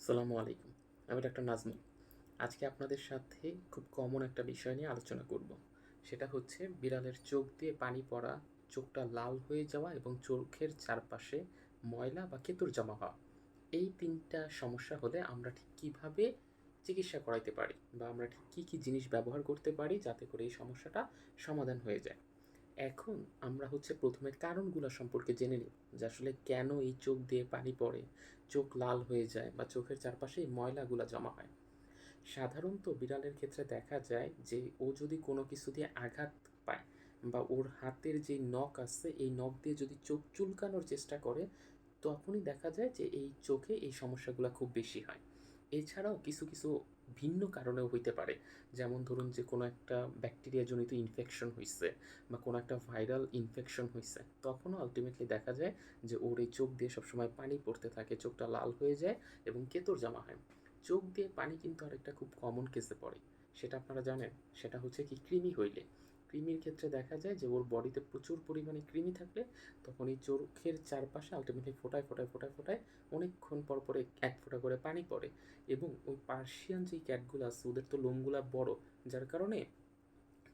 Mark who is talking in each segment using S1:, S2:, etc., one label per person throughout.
S1: সালামু আলাইকুম। আমি ডাক্তার নাজমুল। আজকে আপনাদের সাথে খুব কমন একটা বিষয় নিয়ে আলোচনা করব। সেটা হচ্ছে বিড়ালের চোখ দিয়ে পানি পড়া, চোখটা লাল হয়ে যাওয়া এবং চোখের চারপাশে ময়লা বা কেতুর জমা হওয়া। এই তিনটা সমস্যা হলে আমরা ঠিক কীভাবে চিকিৎসা করাইতে পারি বা আমরা ঠিক কী কী জিনিস ব্যবহার করতে পারি যাতে করে এই সমস্যাটা সমাধান হয়ে যায়? এখন আমরা হচ্ছে প্রথমে কারণগুলো সম্পর্কে জেনে নিই, যে আসলে কেন এই চোখ দিয়ে পানি পড়ে, চোখ লাল হয়ে যায় বা চোখের চারপাশে ময়লাগুলো জমা হয়। সাধারণত বিড়ালের ক্ষেত্রে দেখা যায় যে ও যদি কোনো কিছু দিয়ে আঘাত পায় বা ওর হাতের যে নখ আছে, এই নখ দিয়ে যদি চোখ চুলকানোর চেষ্টা করে, তখনই দেখা যায় যে এই চোখে এই সমস্যাগুলো খুব বেশি হয়। এছাড়াও কিছু কিছু ভিন্ন কারণেও হইতে পারে। যেমন ধরুন যে কোনো একটা ব্যাকটেরিয়াজনিত ইনফেকশন হয়েছে বা কোনো একটা ভাইরাল ইনফেকশন হয়েছে তখনও আলটিমেটলি দেখা যায় যে ওর এই চোখ দিয়ে সবসময় পানি পড়তে থাকে, চোখটা লাল হয়ে যায় এবং কেতর জমা হয়। চোখ দিয়ে পানি কিন্তু আরেকটা খুব কমন কেসে পড়ে। সেটা আপনারা জানেন, সেটা হচ্ছে কি কৃমি হইলে। কৃমির ক্ষেত্রে দেখা যায় যে ওর বডিতে প্রচুর পরিমাণে কৃমি থাকলে তখন এই চোখের চারপাশে আলটিমেটলি ফোটায় ফোটায় ফোটায় ফোটায় অনেকক্ষণ পর পরে এক ফোঁটা করে পানি পড়ে এবং ওই পার্সিয়ান যেই ক্যাটগুলো আছে, ওদের তো লোমগুলা বড়, যার কারণে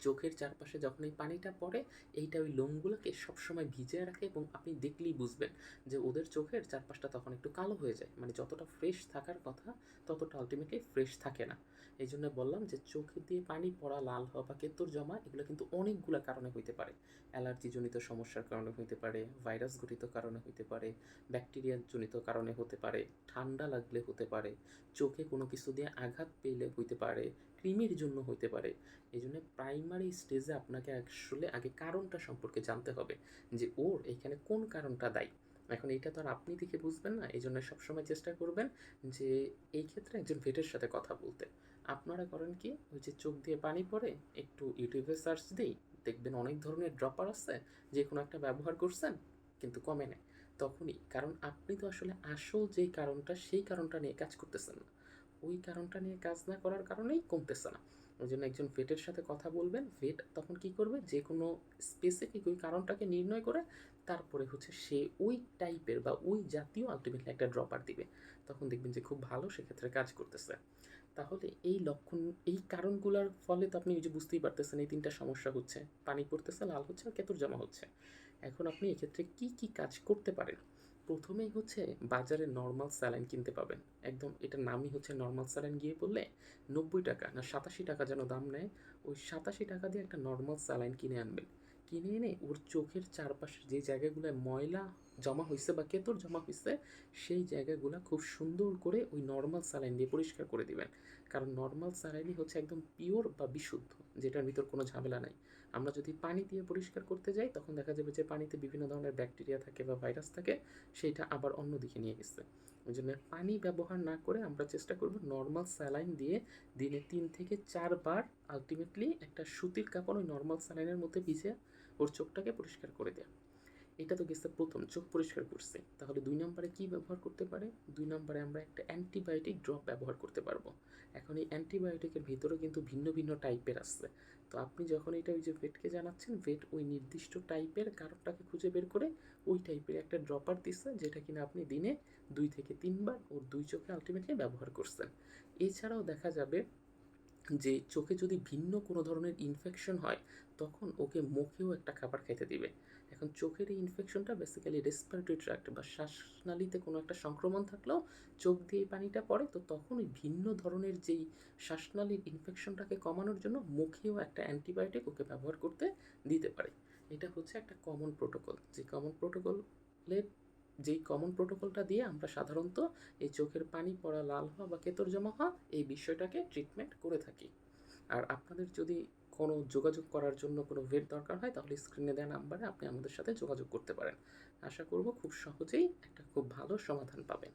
S1: চোখের চারপাশে যখন এই পানিটা পড়ে, এইটা ওই লোমগুলোকে সবসময় ভিজিয়ে রাখে এবং আপনি দেখলেই বুঝবেন যে ওদের চোখের চারপাশটা তখন একটু কালো হয়ে যায়। মানে যতটা ফ্রেশ থাকার কথা, ততটা আলটিমেটলি ফ্রেশ থাকে না। এই জন্য বললাম যে চোখে দিয়ে পানি পড়া, লাল হওয়া বা কেতুর জমা, এগুলো কিন্তু অনেকগুলো কারণে হইতে পারে। অ্যালার্জিজনিত সমস্যার কারণে হইতে পারে, ভাইরাস ঘটিত কারণে হইতে পারে, ব্যাকটেরিয়াজনিত কারণে হতে পারে, ঠান্ডা লাগলে হতে পারে, চোখে কোনো কিছু দিয়ে আঘাত পেলে হইতে পারে কৃমির জন্য হইতে পারে। এই জন্য প্রাইমারি স্টেজে আপনাকে আসলে আগে কারণটা সম্পর্কে জানতে হবে যে ওর এখানে কোন কারণটা দায়ী। এখন এইটা তো আর আপনি দেখে বুঝবেন না এই জন্য সবসময় চেষ্টা করবেন যে এই ক্ষেত্রে একজন ভেটের সাথে কথা বলতে। আপনারা করেন কি, ওই যে চোখ দিয়ে পানি পড়ে, একটু ইউটিউবে সার্চ দিই, দেখবেন অনেক ধরনের ড্রপার আছে, যে কোনো একটা ব্যবহার করছেন, কিন্তু কমে নেয়। তখনই, কারণ আপনি তো আসলে আসল যেই কারণটা, সেই কারণটা নিয়ে কাজ করতেছেন না। ওই কারণটা নিয়ে কাজ না করার কারণেই কমতেছে না। ওই জন্য একজন ভেটের সাথে কথা বলবেন। ভেট তখন কি করবে? যে কোনো স্পেসিফিক ওই কারণটাকে নির্ণয় করে তারপরে হচ্ছে সে ওই টাইপের বা ওই জাতীয় আলটিমেটলি একটা ড্রপার দিবে। তখন দেখবেন যে খুব ভালো সেক্ষেত্রে কাজ করতেছে। তাহলে এই লক্ষণ, এই কারণগুলোর ফলে তো আপনি ওই যে বুঝতেই পারতেছেন এই তিনটা সমস্যা হচ্ছে। পানি পড়তেছে, লাল হচ্ছে আর কেতুর জমা হচ্ছে। এখন আপনি এক্ষেত্রে কি কি কাজ করতে পারেন? প্রথমেই হচ্ছে বাজারে নর্মাল স্যালাইন কিনতে পাবেন। একদম এটার নামই হচ্ছে নর্মাল স্যালাইন গিয়ে বললে নব্বই টাকা না সাতাশি টাকা যেন দাম নেয়, ওই সাতাশি টাকা দিয়ে একটা নর্মাল স্যালাইন কিনে আনবেন। কিনে এনে ওর চোখের চারপাশে যে জায়গাগুলোয় ময়লা জমা হয়েছে বা কেতর জমা হয়েছে সেই জায়গাগুলো খুব সুন্দর করে ওই নর্মাল স্যালাইন দিয়ে পরিষ্কার করে দিবেন। কারণ নর্মাল স্যালাইনই হচ্ছে একদম পিওর বা বিশুদ্ধ, যেটার ভিতর কোনো ঝামেলা নাই। আমরা যদি পানি দিয়ে পরিষ্কার করতে যাই, তখন দেখা যাবে যে পানিতে বিভিন্ন ধরনের ব্যাকটেরিয়া থাকে বা ভাইরাস থাকে সেইটা আবার অন্যদিকে নিয়ে গেছে। ওই জন্য পানি ব্যবহার না করে আমরা চেষ্টা করব নর্মাল স্যালাইন দিয়ে দিনে তিন থেকে চারবার আলটিমেটলি একটা সুতির কাপড় ওই নর্মাল স্যালাইনের মধ্যে ভিজে ওর চোখটাকে পরিষ্কার করে দেওয়া এটা তো গেছে প্রথম চোখ পরিষ্কার করছে। তাহলে দুই নম্বরে কি ব্যবহার করতে পারে? দুই নম্বরে আমরা একটা অ্যান্টিবায়োটিক ড্রপ ব্যবহার করতে পারব। এখন এই অ্যান্টিবায়োটিকের ভিতরে কিন্তু ভিন্ন ভিন্ন টাইপের আসছে তো আপনি যখন এটা ওই যে ভেটকে জানাচ্ছেন ভেট ওই নির্দিষ্ট টাইপের কারণটাকে খুঁজে বের করে ওই টাইপের একটা ড্রপার দিচ্ছে যেটা কিনা আপনি দিনে দুই থেকে তিনবার ওর দুই চোখে আলটিমেটলি ব্যবহার করছেন। এছাড়াও দেখা যাবে যে চোখে যদি ভিন্ন কোনো ধরনের ইনফেকশন হয়, তখন ওকে মুখেও একটা খাবার খাইতে দিবে। এখন চোখের এই ইনফেকশনটা বেসিক্যালি রেসপিরেটরি ট্র্যাক্ট বা শ্বাসনালীতে কোনো একটা সংক্রমণ থাকলেও চোখ দিয়ে পানিটা পড়ে, তো তখন ওই ভিন্ন ধরনের যেই শ্বাসনালীর ইনফেকশনটাকে কমানোর জন্য মুখেও একটা অ্যান্টিবায়োটিক ওকে ব্যবহার করতে দিতে পারে। এটা হচ্ছে একটা কমন প্রোটোকল যে কমন প্রোটোকলের যেই কমন প্রোটোকলটা দিয়ে আমরা সাধারণত এই চোখের পানি পড়া, লাল হওয়া বা কেতর জমা হওয়া এই বিষয়টাকে ট্রিটমেন্ট করে থাকি। আর আপনাদের যদি কোনো যোগাযোগ করার জন্য কোনো ভেট দরকার হয়, তাহলে স্ক্রিনে দেওয়া নাম্বারে আপনি আমাদের সাথে যোগাযোগ করতে পারেন। আশা করব খুব সহজেই একটা খুব ভালো সমাধান পাবেন।